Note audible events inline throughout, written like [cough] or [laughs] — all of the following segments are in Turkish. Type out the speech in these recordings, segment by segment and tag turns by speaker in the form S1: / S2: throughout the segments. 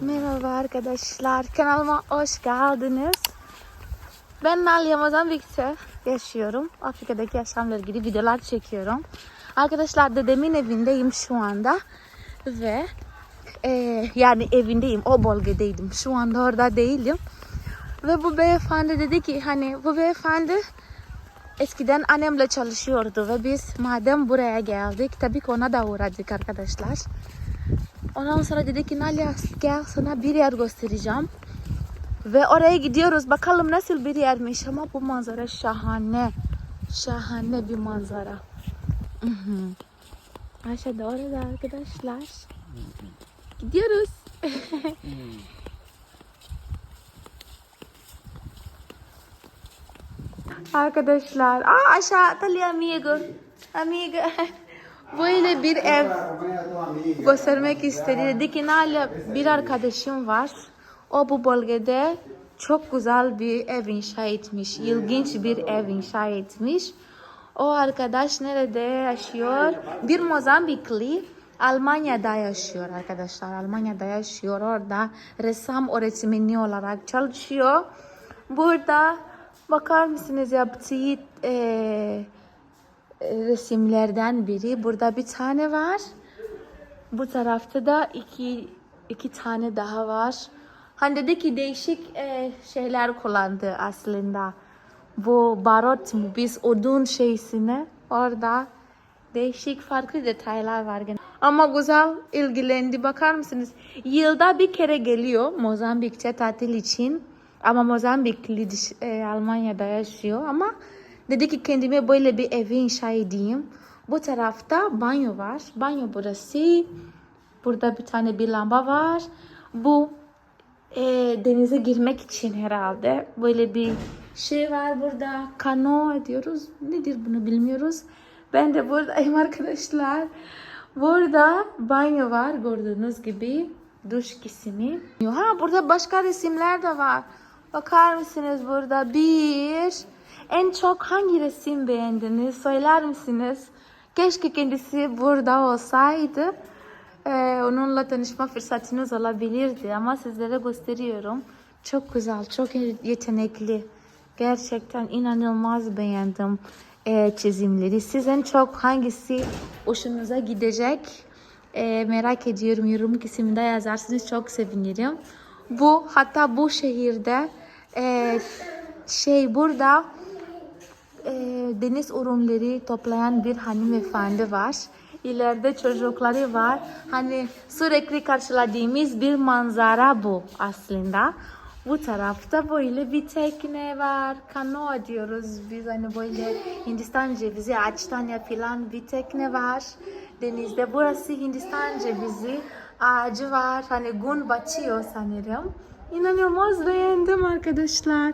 S1: Merhaba arkadaşlar, kanalıma hoş geldiniz. Ben Nalia Mozambik'te yaşıyorum. Afrika'daki yaşamla ilgili videolar çekiyorum. Arkadaşlar dedemin evindeyim şu anda. Ve e, yani evindeyim, o bölgedeydim. Şu anda orada değilim. Ve bu beyefendi dedi ki hani bu beyefendi eskiden annemle çalışıyordu ve biz madem buraya geldik tabii ki ona da uğradık arkadaşlar. Ondan sonra dedi ki Nalia gel sana bir yer göstereceğim. Ve oraya gidiyoruz. Bakalım nasıl bir yermiş ama bu manzara şahane. Şahane bir manzara. Mhm. Aşağıda orada arkadaşlar. Gidiyoruz. [laughs] arkadaşlar. Aa aşağı Talia amigo. Amigo. [laughs] Böyle bir ev göstermek istedi. Dedi ki Nalia bir arkadaşım var. O bu bölgede çok güzel bir ev inşa etmiş. İlginç bir ev inşa etmiş. O arkadaş nerede yaşıyor? Bir Mozambikli Almanya'da yaşıyor arkadaşlar. Almanya'da yaşıyor. Orada ressam öğretmeni olarak çalışıyor. Burada bakar mısınız yaptığı eee resimlerden biri. Burada bir tane var. Bu tarafta da iki iki tane daha var. Hani dedi ki değişik e, şeyler kullandı aslında. Bu barot mu biz odun şeysine orada değişik farklı detaylar var. gene. Ama güzel ilgilendi. Bakar mısınız? Yılda bir kere geliyor Mozambik'te tatil için. Ama Mozambikli e, Almanya'da yaşıyor ama Dedi ki kendime böyle bir evi inşa edeyim. Bu tarafta banyo var. Banyo burası. Burada bir tane bir lamba var. Bu e, denize girmek için herhalde. Böyle bir şey var burada. Kano diyoruz. Nedir bunu bilmiyoruz. Ben de buradayım [laughs] arkadaşlar. Burada banyo var gördüğünüz gibi. Duş kısmı. Ha burada başka resimler de var. Bakar mısınız burada bir en çok hangi resim beğendiniz? Söyler misiniz? Keşke kendisi burada olsaydı. Ee, onunla tanışma fırsatınız olabilirdi ama sizlere gösteriyorum. Çok güzel, çok yetenekli. Gerçekten inanılmaz beğendim e, çizimleri. Siz en çok hangisi hoşunuza gidecek? E, merak ediyorum. Yorum kısmında yazarsanız çok sevinirim. Bu hatta bu şehirde e, şey burada e, deniz ürünleri toplayan bir hanımefendi var. İleride çocukları var. Hani sürekli karşıladığımız bir manzara bu aslında. Bu tarafta böyle bir tekne var. Kano diyoruz biz hani böyle Hindistan cevizi ağaçtan yapılan bir tekne var. Denizde burası Hindistan cevizi ağacı var. Hani gün batıyor sanırım. İnanılmaz beğendim arkadaşlar.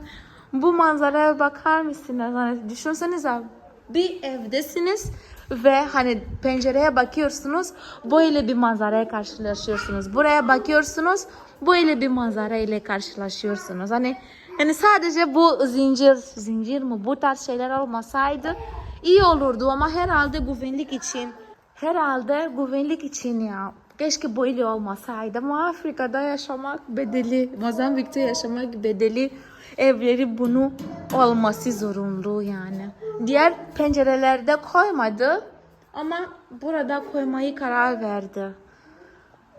S1: Bu manzaraya bakar mısınız? Hani düşünsenize bir evdesiniz ve hani pencereye bakıyorsunuz böyle bir manzaraya karşılaşıyorsunuz. Buraya bakıyorsunuz böyle bir manzara ile karşılaşıyorsunuz. Hani yani sadece bu zincir zincir mi bu tarz şeyler olmasaydı iyi olurdu ama herhalde güvenlik için herhalde güvenlik için ya keşke böyle olmasaydı ama Afrika'da yaşamak bedeli Mozambik'te yaşamak bedeli evleri bunu olması zorunlu yani. Diğer pencerelerde koymadı ama burada koymayı karar verdi.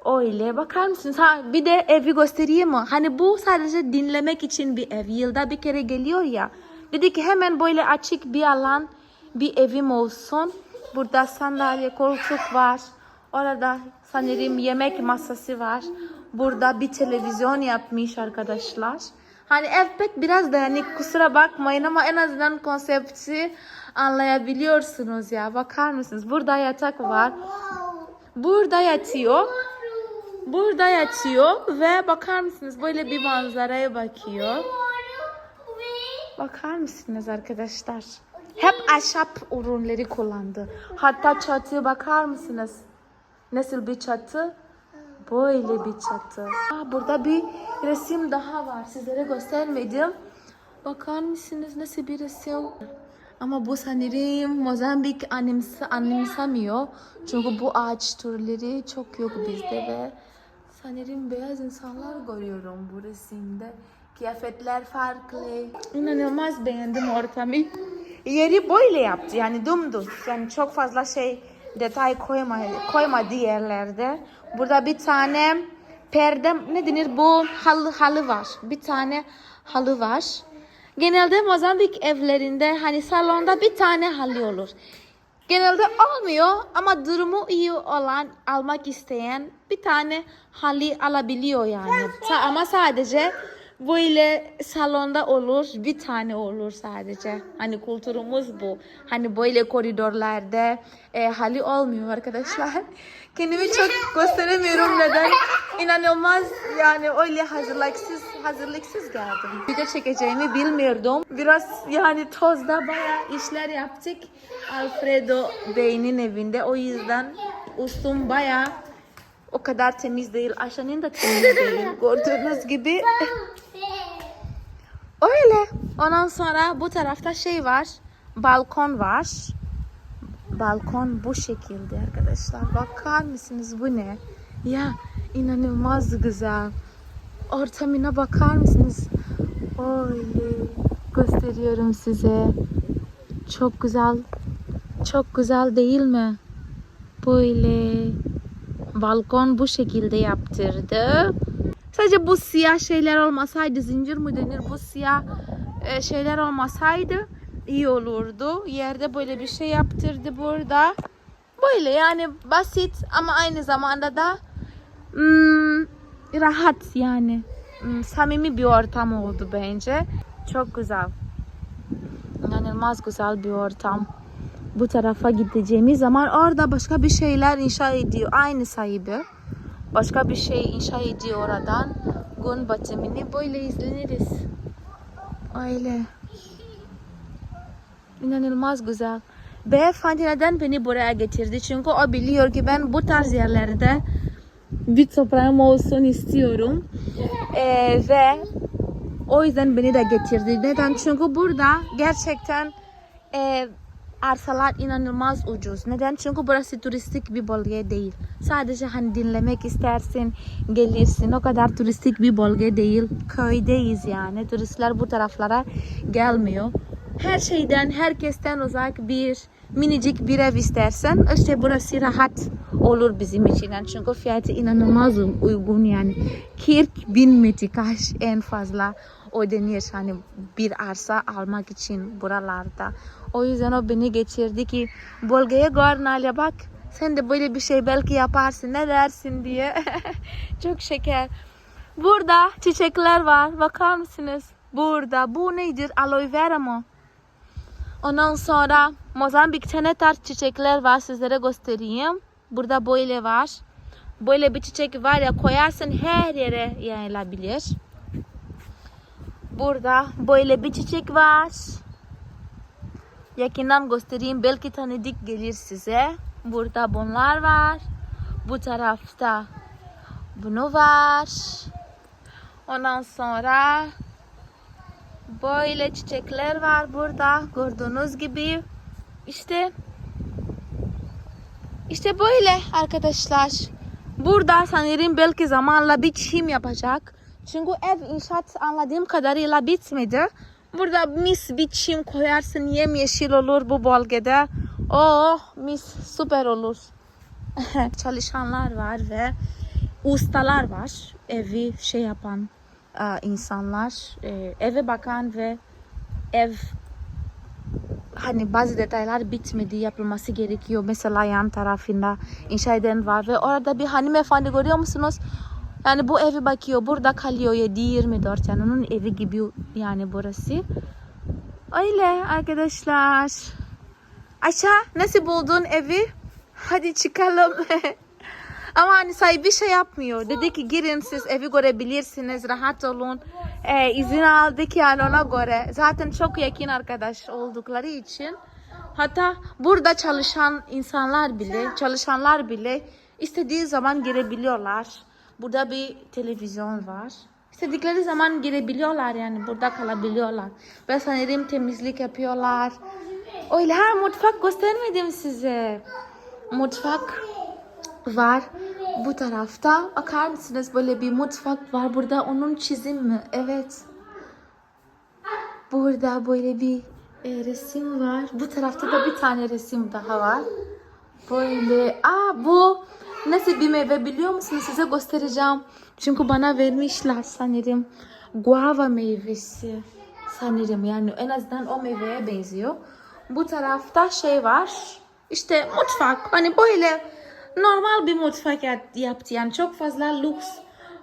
S1: Öyle bakar mısınız? Ha, bir de evi göstereyim mi? Hani bu sadece dinlemek için bir ev. Yılda bir kere geliyor ya. Dedi ki hemen böyle açık bir alan bir evim olsun. Burada sandalye, koltuk var. Orada sanırım yemek masası var. Burada bir televizyon yapmış arkadaşlar. Hani pek biraz da yani kusura bakmayın ama en azından konsepti anlayabiliyorsunuz ya. Bakar mısınız? Burada yatak var. Burada yatıyor. Burada yatıyor ve bakar mısınız böyle bir manzaraya bakıyor. Bakar mısınız arkadaşlar? Hep ahşap ürünleri kullandı. Hatta çatı bakar mısınız? Nasıl bir çatı? Böyle bir çatı. Aa, burada bir resim daha var. Sizlere göstermedim. Bakar mısınız nasıl bir resim? Ama bu sanırım Mozambik anımsa, anımsamıyor. Çünkü bu ağaç türleri çok yok bizde ve sanırım beyaz insanlar görüyorum bu resimde. Kıyafetler farklı. İnanılmaz beğendim ortamı. Yeri böyle yaptı yani dümdüz. Yani çok fazla şey detay koyma, koymadı yerlerde. Burada bir tane perde ne denir bu halı halı var. Bir tane halı var. Genelde Mozambik evlerinde hani salonda bir tane halı olur. Genelde olmuyor ama durumu iyi olan almak isteyen bir tane halı alabiliyor yani. Ama sadece böyle salonda olur bir tane olur sadece. Hani kültürümüz bu. Hani böyle koridorlarda e, halı olmuyor arkadaşlar. [laughs] Kendimi çok gösteremiyorum neden. İnanılmaz yani öyle hazırlıksız hazırlıksız geldim. Video çekeceğimi bilmiyordum. Biraz yani tozda bayağı işler yaptık. Alfredo Bey'in evinde. O yüzden üstüm bayağı o kadar temiz değil. Aşağının da temiz değil. Gördüğünüz gibi. Öyle. Ondan sonra bu tarafta şey var. Balkon var. Balkon bu şekilde arkadaşlar. Bakar mısınız bu ne? Ya inanılmaz güzel. Ortamına bakar mısınız? Öyle gösteriyorum size. Çok güzel. Çok güzel değil mi? Böyle balkon bu şekilde yaptırdı. Sadece bu siyah şeyler olmasaydı zincir mi denir bu siyah e, şeyler olmasaydı iyi olurdu. Yerde böyle bir şey yaptırdı burada. Böyle yani basit ama aynı zamanda da hmm, rahat yani. Hmm, samimi bir ortam oldu bence. Çok güzel. İnanılmaz güzel bir ortam. Bu tarafa gideceğimiz zaman orada başka bir şeyler inşa ediyor. Aynı sahibi. Başka bir şey inşa ediyor oradan. Gün batımını böyle izleniriz. Öyle. İnanılmaz güzel. Beyefendi neden beni buraya getirdi? Çünkü o biliyor ki ben bu tarz yerlerde bir toprağım olsun istiyorum. Ee, ve o yüzden beni de getirdi. Neden? Çünkü burada gerçekten e, arsalar inanılmaz ucuz. Neden? Çünkü burası turistik bir bölge değil. Sadece hani dinlemek istersin, gelirsin. O kadar turistik bir bölge değil. Köydeyiz yani. Turistler bu taraflara gelmiyor. Her şeyden, herkesten uzak bir minicik bir ev istersen işte burası rahat olur bizim için. Yani çünkü fiyatı inanılmaz uygun yani. 40 bin metrikaş en fazla ödenir hani bir arsa almak için buralarda. O yüzden o beni geçirdi ki bölgeye gör Nalia bak sen de böyle bir şey belki yaparsın ne dersin diye. [laughs] Çok şeker. Burada çiçekler var. Bakar mısınız? Burada. Bu nedir? Aloe vera mı? Ondan sonra Mozambik'te ne tarz çiçekler var sizlere göstereyim. Burada böyle var. Böyle bir çiçek var ya koyarsın her yere yayılabilir. Burada böyle bir çiçek var. Yakından göstereyim belki tanıdık gelir size. Burada bunlar var. Bu tarafta bunu var. Ondan sonra böyle çiçekler var burada. Gördüğünüz gibi işte işte böyle arkadaşlar. Burada sanırım belki zamanla bir çim yapacak. Çünkü ev inşaat anladığım kadarıyla bitmedi. Burada mis bir çim koyarsın yemyeşil olur bu bölgede. Oh mis süper olur. [laughs] Çalışanlar var ve ustalar var. Evi şey yapan e, insanlar. e, Eve bakan ve ev hani bazı detaylar bitmedi yapılması gerekiyor. Mesela yan tarafında inşa eden var ve orada bir hanımefendi görüyor musunuz? Yani bu evi bakıyor burada kalıyor 7-24 yani onun evi gibi yani burası. Öyle arkadaşlar. Aşağı nasıl buldun evi? Hadi çıkalım. [laughs] Ama hani sahibi şey yapmıyor. Dedi ki girin siz evi görebilirsiniz. Rahat olun. Ee, izin aldık yani ona göre. Zaten çok yakın arkadaş oldukları için. Hatta burada çalışan insanlar bile, çalışanlar bile istediği zaman girebiliyorlar. Burada bir televizyon var. İstedikleri zaman girebiliyorlar yani burada kalabiliyorlar. Ve sanırım temizlik yapıyorlar. Öyle ha mutfak göstermedim size. Mutfak var. Bu tarafta bakar mısınız böyle bir mutfak var. Burada onun çizim mi? Evet. Burada böyle bir e, resim var. Bu tarafta da bir tane resim daha var. Böyle. Aa bu nasıl bir meyve biliyor musunuz? Size göstereceğim. Çünkü bana vermişler sanırım. Guava meyvesi. Sanırım yani en azından o meyveye benziyor. Bu tarafta şey var. İşte mutfak. Hani böyle normal bir mutfak yap- yaptı. Yani çok fazla lüks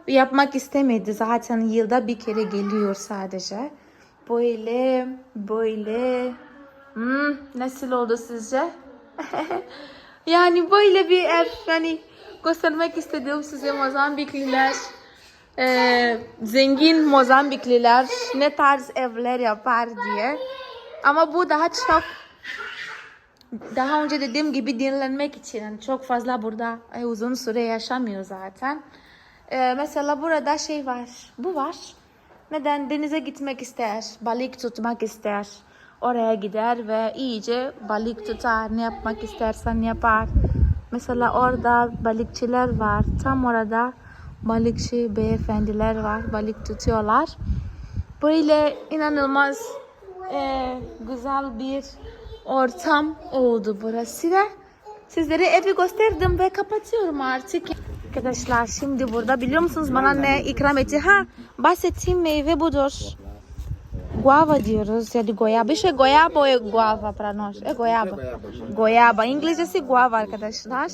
S1: yapmak istemedi. Zaten yılda bir kere geliyor sadece. Böyle, böyle. Hmm, nasıl oldu sizce? [laughs] yani böyle bir ev. Yani göstermek istediğim size Mozambikliler. eee, zengin Mozambikliler ne tarz evler yapar diye. Ama bu daha çok daha önce dediğim gibi dinlenmek için yani çok fazla burada e, uzun süre yaşamıyor zaten. Ee, mesela burada şey var, bu var. Neden denize gitmek ister, balık tutmak ister. Oraya gider ve iyice balık tutar, ne yapmak istersen yapar. Mesela orada balıkçılar var, tam orada balıkçı beyefendiler var, balık tutuyorlar. Böyle inanılmaz e, güzel bir ortam oldu burası da. Sizlere evi gösterdim ve kapatıyorum artık. Arkadaşlar şimdi burada biliyor musunuz bana ne ikram etti? Ha bahsettiğim meyve budur. Guava diyoruz ya da goyaba. İşte goyaba e guava para nós. É goyaba. Goyaba. İngilizcesi guava arkadaşlar.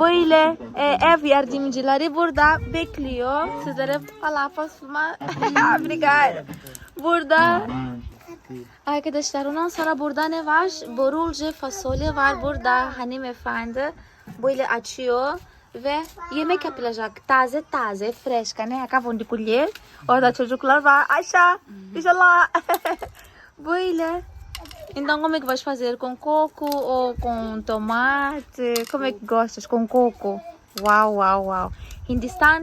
S1: Böyle e, ev yardımcıları burada bekliyor. Sizlere posso [laughs] filmar? Obrigada. Burada Arkadaşlar ondan sonra burada ne var? Borulce fasulye var burada hanımefendi böyle açıyor ve yemek yapılacak. Taze taze, fresca, né? Acabam de colher. Orada çocuklar var. Aşağı, lá. [laughs] böyle. Então como é que vais fazer? Com coco ou com tomate? Como é que gostas? Com coco. Wow, wow, wow. Hindistan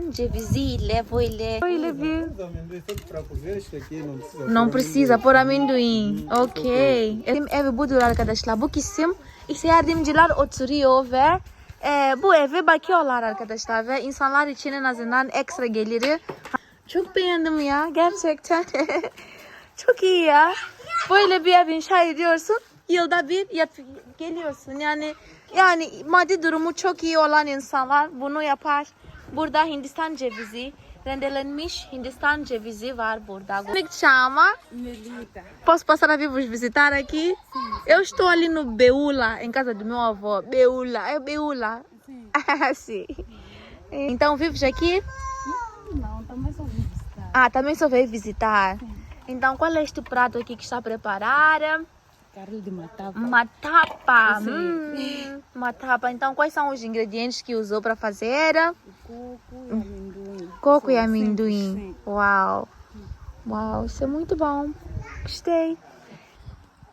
S2: Para comer, este aqui não precisa.
S1: Não precisa pôr amendoim. Ok. Benim evi budur arkadaşlar. Bu kısım işte yardımcılar oturuyor ve e, bu eve bakıyorlar arkadaşlar ve insanlar için en azından ekstra geliri. Çok beğendim ya gerçekten. [laughs] Çok iyi ya. Böyle bir ev inşa ediyorsun. Yılda bir yap geliyorsun. Yani yani maddi durumu çok iyi olan insanlar bunu yapar. Burada Hindistan cevizi, rendelenmiş Hindistan cevizi var burada. Como é que chama?
S3: Melita.
S1: Posso passar a vir vos visitar aqui? Eu estou ali no Beula, em casa do meu avô. Beula, é Beula. Sim. [laughs] Então vives aqui?
S3: Não, também só vim visitar.
S1: Ah, também só veio visitar. Então qual é este prato aqui que está a preparar?
S3: Carne de.
S1: Matapa.
S3: Sim.
S1: Hum, matapa. Então quais são os ingredientes que usou para fazer?
S3: Coco e amendoim.
S1: Coco e amendoim.
S3: 100%.
S1: Uau. Wow, isso é muito bom. Gostei.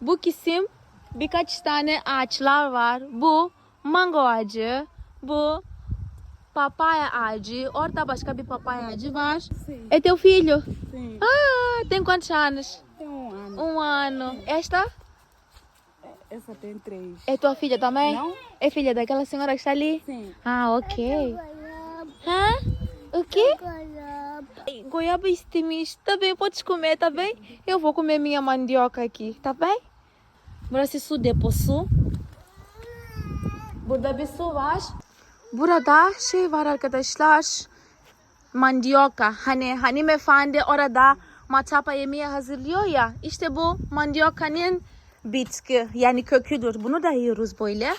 S1: Bu kısım birkaç tane ağaçlar var. Bu mango ağacı, bu papaya ağacı, orada başka bir papaya ağacı var.
S3: Sim.
S1: É teu filho?
S3: Sim.
S1: Ah, tem quantos anos?
S3: Tem um ano.
S1: Um ano. Esta
S3: Essa tem três.
S1: é tua filha também?
S3: Não?
S1: É filha daquela senhora que está ali?
S3: Sim.
S1: Ah, ok. Hã? O quê? Goiaba istemiş. Tá bem, podes comer, tá bem? Eu vou comer minha mandioca aqui, tá bem? Burası su deposu. Burada bir su var. Burada şey var arkadaşlar. Mandioka. Hani hanımefendi orada matapa yemeği hazırlıyor ya. İşte bu mandiokanın bitki. Yani köküdür. Bunu da yiyoruz böyle.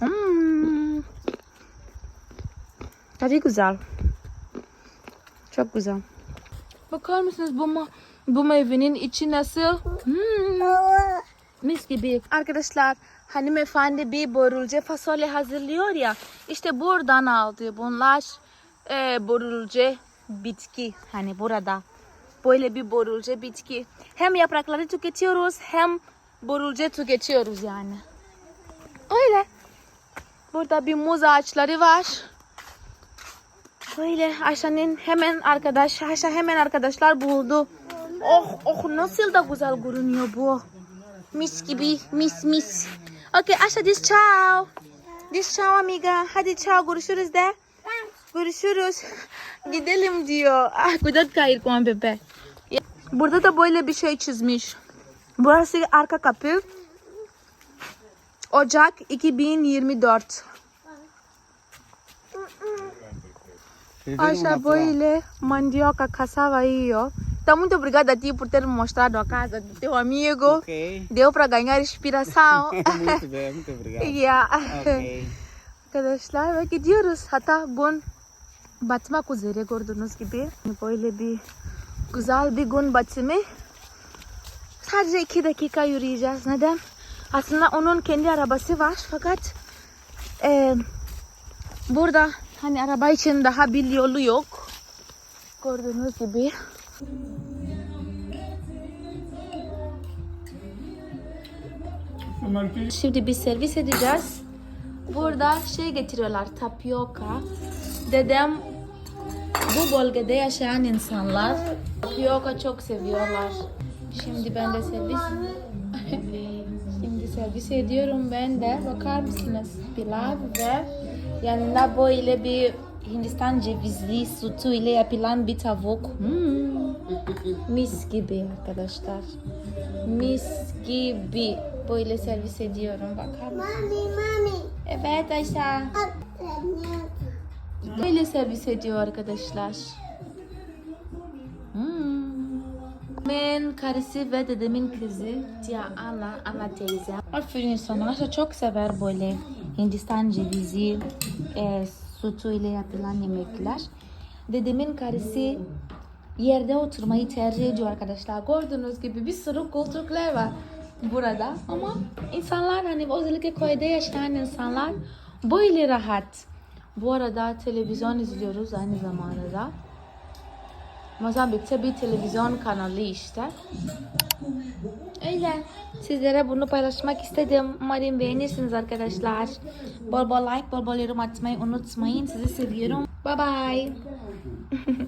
S1: Hmm. Tadı güzel. Çok güzel. Bakar mısınız bu ma- bu meyvenin içi nasıl? Hmm. Mis gibi. Arkadaşlar hanımefendi bir borulce fasulye hazırlıyor ya. İşte buradan aldı bunlar e, borulce bitki. Hani burada. Böyle bir borulce bitki. Hem yaprakları tüketiyoruz hem borulce tüketiyoruz yani. Öyle. Burada bir muz ağaçları var. Böyle Ayşe'nin hemen arkadaş, Ayşe hemen arkadaşlar buldu. Oh oh nasıl da güzel görünüyor bu. Mis gibi mis mis. Okay Ayşe diz ciao. Diş ciao amiga. Hadi ciao görüşürüz de. Görüşürüz. [laughs] Gidelim diyor. Ah kudat kayır kuan bebe. Burada da böyle bir şey çizmiş. Burası arka kapı. Ocak 2024. Aşağı böyle mandioca cassava yiyor. Tá muito obrigada a ti por ter mostrado a casa do teu amigo.
S2: Ok.
S1: Deu para ganhar inspiração. [laughs]
S2: muito bem, muito obrigado.
S1: ya.
S2: Ok.
S1: Arkadaşlar ve gidiyoruz. Hatta gün batmak üzere gördüğünüz gibi. Böyle bir güzel bir gün batımı. Sadece iki dakika yürüyeceğiz. Neden? Aslında onun kendi arabası var fakat e, burada hani araba için daha bir yolu yok. Gördüğünüz gibi. Şimdi biz servis edeceğiz. Burada şey getiriyorlar tapioka. Dedem bu bölgede yaşayan insanlar tapioka çok seviyorlar. Şimdi ben de servis [laughs] Şimdi servis ediyorum ben de. Bakar mısınız? Pilav ve yanında böyle bir Hindistan cevizli sütü ile yapılan bir tavuk. Hmm. Mis gibi arkadaşlar. Mis gibi. Böyle servis ediyorum. Bakar mısınız?
S4: Mami, mami.
S1: Evet Ayşe. Böyle servis ediyor arkadaşlar. Hmm. Ben karısı ve dedemin kızı Tia Ana, Ana teyze. Aferin sana. Ayşe çok sever böyle Hindistan cevizi, e, sütü ile yapılan yemekler. Dedemin karısı yerde oturmayı tercih ediyor arkadaşlar. Gördüğünüz gibi bir sürü koltuklar var burada. Ama insanlar hani özellikle köyde yaşayan insanlar böyle rahat. Bu arada televizyon izliyoruz aynı zamanda da. Mozambik'te bir televizyon kanalı işte. Öyle. Sizlere bunu paylaşmak istedim. Umarım beğenirsiniz arkadaşlar. Bol bol like, bol bol yorum atmayı unutmayın. Sizi seviyorum. Bye bye. [laughs]